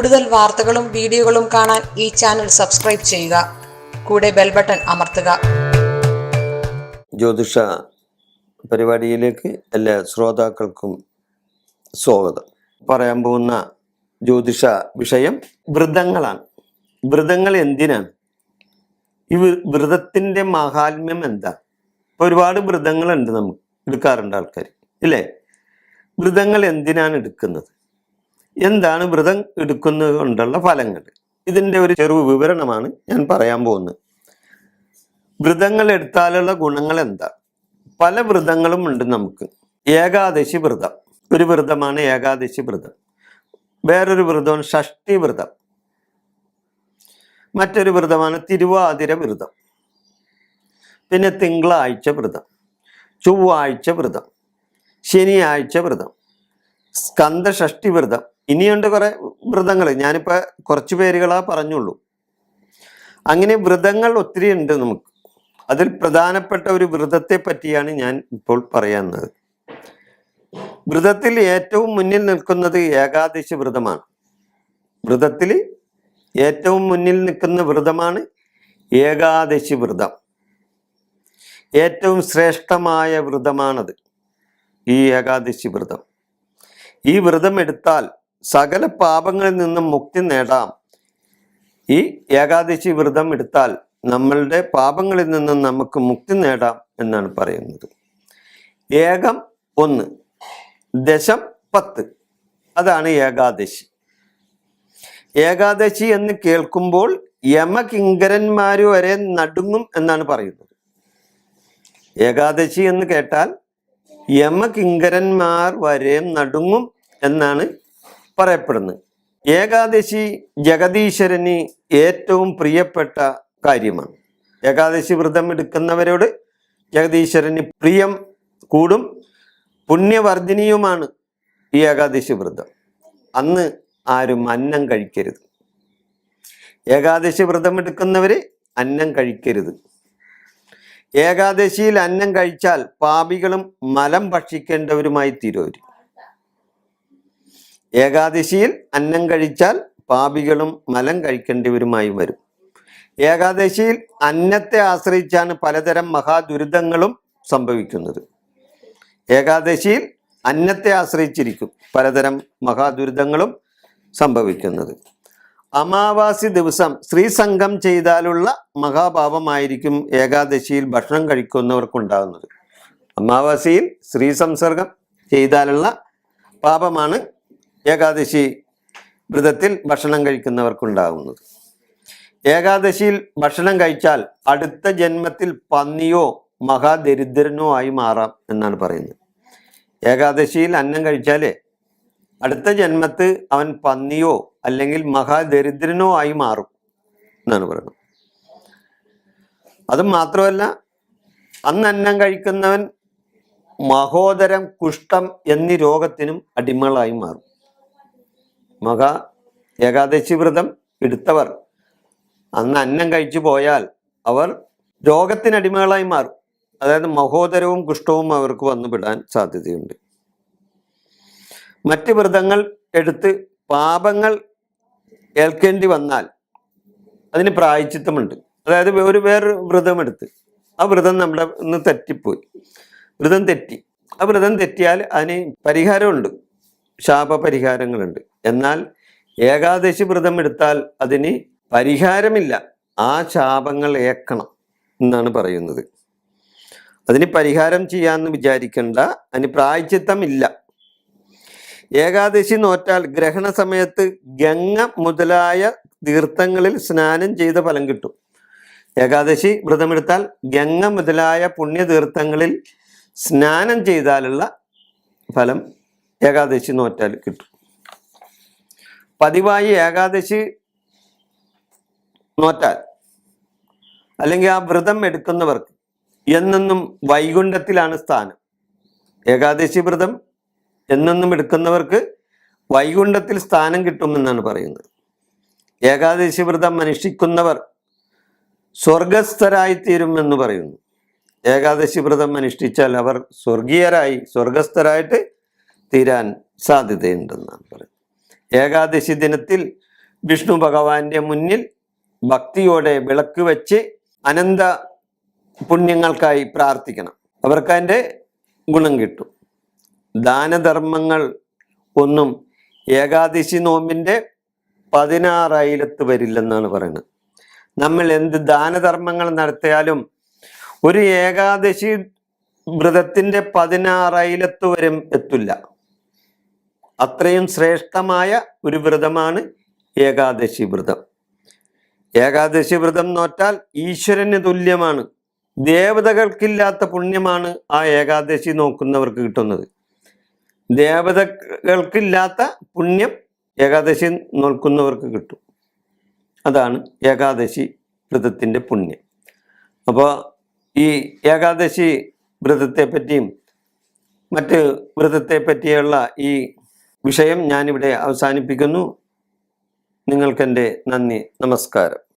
കൂടുതൽ വാർത്തകളും വീഡിയോകളും കാണാൻ ഈ ചാനൽ സബ്സ്ക്രൈബ് ചെയ്യുക. കൂടെ ബെൽ ബട്ടൺ അമർത്തുക. ജ്യോതിഷ പരിപാടിയിലേക്ക് എല്ലാ ശ്രോതാക്കൾക്കും സ്വാഗതം. പറയാൻ പോകുന്ന ജ്യോതിഷ വിഷയം വ്രതങ്ങളാണ്. വ്രതങ്ങൾ എന്തിനാണ് ഈ വ്രതത്തിന്റെ മഹാത്മ്യം എന്താ? ഒരുപാട് വ്രതങ്ങളുണ്ട് നമുക്ക് എടുക്കാറുണ്ട് ആൾക്കാർ ഇല്ലേ? വ്രതങ്ങൾ എന്തിനാണ് എടുക്കുന്നത്? എന്താണ് വ്രതം എടുക്കുന്നത് കൊണ്ടുള്ള ഫലങ്ങൾ? ഇതിന്റെ ഒരു ചെറു വിവരണമാണ് ഞാൻ പറയാൻ പോകുന്നത്. വ്രതങ്ങൾ എടുത്താലുള്ള ഗുണങ്ങൾ എന്താ? പല വ്രതങ്ങളും ഉണ്ട് നമുക്ക്. ഏകാദശി വ്രതം. ഒരു വ്രതമാണ് ഏകാദശി വ്രതം. വേറൊരു വ്രതമാണ് ഷഷ്ടി വ്രതം. മറ്റൊരു വ്രതമാണ് തിരുവാതിര വ്രതം. പിന്നെ തിങ്കളാഴ്ച വ്രതം. ചൊവ്വാഴ്ച വ്രതം. ശനിയാഴ്ച വ്രതം. സ്കന്ദഷഷ്ടി വ്രതം. ഇനിയുണ്ട് കുറെ വ്രതങ്ങൾ ഞാനിപ്പോൾ കുറച്ച് പേരുകളാ പറഞ്ഞുള്ളൂ. അങ്ങനെ വ്രതങ്ങൾ ഒത്തിരി ഉണ്ട് നമുക്ക്. അതിൽ പ്രധാനപ്പെട്ട ഒരു വ്രതത്തെ പറ്റിയാണ് ഞാൻ ഇപ്പോൾ പറയുന്നത് വ്രതത്തിൽ ഏറ്റവും മുന്നിൽ നിൽക്കുന്നത് ഏകാദശി വ്രതമാണ്. വ്രതത്തിൽ ഏറ്റവും മുന്നിൽ നിൽക്കുന്ന വ്രതമാണ് ഏകാദശി വ്രതം. ഏറ്റവും ശ്രേഷ്ഠമായ വ്രതമാണത് ഈ ഏകാദശി വ്രതം. ഈ വ്രതം എടുത്താൽ സകല പാപങ്ങളിൽ നിന്നും മുക്തി നേടാം. ഈ ഏകാദശി വ്രതം എടുത്താൽ നമ്മളുടെ പാപങ്ങളിൽ നിന്നും നമുക്ക് മുക്തി നേടാം എന്നാണ് പറയുന്നത്. ഏകം ഒന്ന് ദശം പത്ത് അതാണ് ഏകാദശി. ഏകാദശി എന്ന് കേൾക്കുമ്പോൾ യമകിങ്കരന്മാര് വരെ നടുങ്ങും എന്നാണ് പറയുന്നത്. ഏകാദശി എന്ന് കേട്ടാൽ യമകിങ്കരന്മാർ വരെ നടുങ്ങും എന്നാണ് പറയപ്പെടുന്നത് ഏകാദശി ജഗദീശ്വരന് ഏറ്റവും പ്രിയപ്പെട്ട കാര്യമാണ്. ഏകാദശി വ്രതം എടുക്കുന്നവരോട് ജഗദീശ്വരന് പ്രിയം കൂടും പുണ്യവർദ്ധിനിയുമാണ് ഈ ഏകാദശി വ്രതം. അന്ന് ആരും അന്നം കഴിക്കരുത്. ഏകാദശി വ്രതം എടുക്കുന്നവര് അന്നം കഴിക്കരുത്. ഏകാദശിയിൽ അന്നം കഴിച്ചാൽ പാപികളും മലം ഭക്ഷിക്കേണ്ടവരുമായി തീരും അവർ ഏകാദശിയിൽ അന്നം കഴിച്ചാൽ പാപികളും മലം കഴിക്കേണ്ടവരുമായി വരും. ഏകാദശിയിൽ അന്നത്തെ ആശ്രയിച്ചാണ് പലതരം മഹാദുരിതങ്ങളും സംഭവിക്കുന്നത്. ഏകാദശിയിൽ അന്നത്തെ ആശ്രയിച്ചിരിക്കും പലതരം മഹാദുരിതങ്ങളും സംഭവിക്കുന്നത്. അമാവാസി ദിവസം സ്ത്രീസംഘം ചെയ്താലുള്ള മഹാഭാവമായിരിക്കും ഏകാദശിയിൽ ഭക്ഷണം കഴിക്കുന്നവർക്കുണ്ടാകുന്നത്. അമാവാസിയിൽ സ്ത്രീ സംസർഗം ചെയ്താലുള്ള പാപമാണ് ഏകാദശി വ്രതത്തിൽ ഭക്ഷണം കഴിക്കുന്നവർക്കുണ്ടാകുന്നത്. ഏകാദശിയിൽ ഭക്ഷണം കഴിച്ചാൽ അടുത്ത ജന്മത്തിൽ പന്നിയോ മഹാദരിദ്രനോ ആയി മാറാം എന്നാണ് പറയുന്നത്. ഏകാദശിയിൽ അന്നം കഴിച്ചാലേ അടുത്ത ജന്മത്ത് അവൻ പന്നിയോ അല്ലെങ്കിൽ മഹാദരിദ്രനോ ആയി മാറും എന്നാണ് പറയുന്നത്. അത് മാത്രമല്ല അന്ന് അന്നം കഴിക്കുന്നവൻ മഹോദരം കുഷ്ഠം എന്നീ രോഗത്തിനും അടിമകളായി മാറും. മഹാ ഏകാദശി വ്രതം എടുത്തവർ. അന്ന് അന്നം കഴിച്ചു പോയാൽ അവർ രോഗത്തിനടിമകളായി മാറും. അതായത് മഹോദരവും കുഷ്ഠവും അവർക്ക് വന്നുപെടാൻ സാധ്യതയുണ്ട്. മറ്റ് വ്രതങ്ങൾ എടുത്ത് പാപങ്ങൾ ഏൽക്കേണ്ടി വന്നാൽ അതിന് പ്രായച്ചിത്തമുണ്ട്. അതായത് ഒരു വേറൊരു വ്രതം എടുത്ത്. ആ വ്രതം നമ്മുടെ ഇന്ന് തെറ്റിപ്പോയി. വ്രതം തെറ്റി. ആ വ്രതം തെറ്റിയാൽ അതിന് പരിഹാരമുണ്ട്. ശാപപരിഹാരങ്ങളുണ്ട്. എന്നാൽ ഏകാദശി വ്രതം എടുത്താൽ അതിന് പരിഹാരമില്ല. ആ ശാപങ്ങൾ ഏക്കണം എന്നാണ് പറയുന്നത്. അതിന് പരിഹാരം ചെയ്യാമെന്ന് വിചാരിക്കേണ്ട. അതിന് പ്രായച്ചിത്തമില്ല. ഏകാദശി നോറ്റാൽ ഗ്രഹണ സമയത്ത് ഗംഗ മുതലായ തീർത്ഥങ്ങളിൽ സ്നാനം ചെയ്ത ഫലം കിട്ടും. ഏകാദശി വ്രതമെടുത്താൽ ഗംഗ മുതലായ പുണ്യതീർത്ഥങ്ങളിൽ സ്നാനം ചെയ്താലുള്ള ഫലം ഏകാദശി നോറ്റാൽ കിട്ടും. പതിവായി ഏകാദശി നോറ്റാൽ അല്ലെങ്കിൽ ആ വ്രതം എടുക്കുന്നവർക്ക് എന്നെന്നും വൈകുണ്ഠത്തിലാണ് സ്ഥാനം. ഏകാദശി വ്രതം എന്നെന്നും എടുക്കുന്നവർക്ക് വൈകുണ്ഠത്തിൽ സ്ഥാനം കിട്ടുമെന്നാണ് പറയുന്നത്. ഏകാദശി വ്രതം അനുഷ്ഠിക്കുന്നവർ സ്വർഗസ്ഥരായിത്തീരും എന്ന് പറയുന്നു. ഏകാദശി വ്രതം അനുഷ്ഠിച്ചാൽ അവർ സ്വർഗീയരായി സ്വർഗസ്ഥരായിട്ട് തീരാൻ സാധ്യതയുണ്ടെന്നാണ് പറയുന്നത്. ഏകാദശി ദിനത്തിൽ വിഷ്ണു ഭഗവാന്റെ മുന്നിൽ ഭക്തിയോടെ വിളക്ക് വെച്ച് അനന്ത പുണ്യങ്ങൾക്കായി പ്രാർത്ഥിക്കണം. അവർക്ക് അതിന്റെ ഗുണം കിട്ടും. ദാനധർമ്മങ്ങൾ ഒന്നും ഏകാദശി നോമ്പിന്റെ പതിനാറായിരത്ത് വരില്ലെന്നാണ് പറയുന്നത്. നമ്മൾ എന്ത് ദാനധർമ്മങ്ങൾ നടത്തിയാലും ഒരു ഏകാദശി വ്രതത്തിന്റെ പതിനാറായിരത്ത് വരും എത്തില്ല. അത്രയും ശ്രേഷ്ഠമായ ഒരു വ്രതമാണ് ഏകാദശി വ്രതം. ഏകാദശി വ്രതം നോറ്റാൽ ഈശ്വരന് തുല്യമാണ്. ദേവതകൾക്കില്ലാത്ത പുണ്യമാണ് ആ ഏകാദശി നോക്കുന്നവർക്ക് കിട്ടുന്നത്. ദേവതകൾക്കില്ലാത്ത പുണ്യം ഏകാദശി നോക്കുന്നവർക്ക് കിട്ടും. അതാണ് ഏകാദശി വ്രതത്തിന്റെ പുണ്യം. അപ്പോൾ ഈ ഏകാദശി വ്രതത്തെ പറ്റിയും മറ്റ് വ്രതത്തെ പറ്റിയുള്ള ഈ വിഷയം ഞാനിവിടെ അവസാനിപ്പിക്കുന്നു. നിങ്ങൾക്കെന്റെ നന്ദി നമസ്കാരം.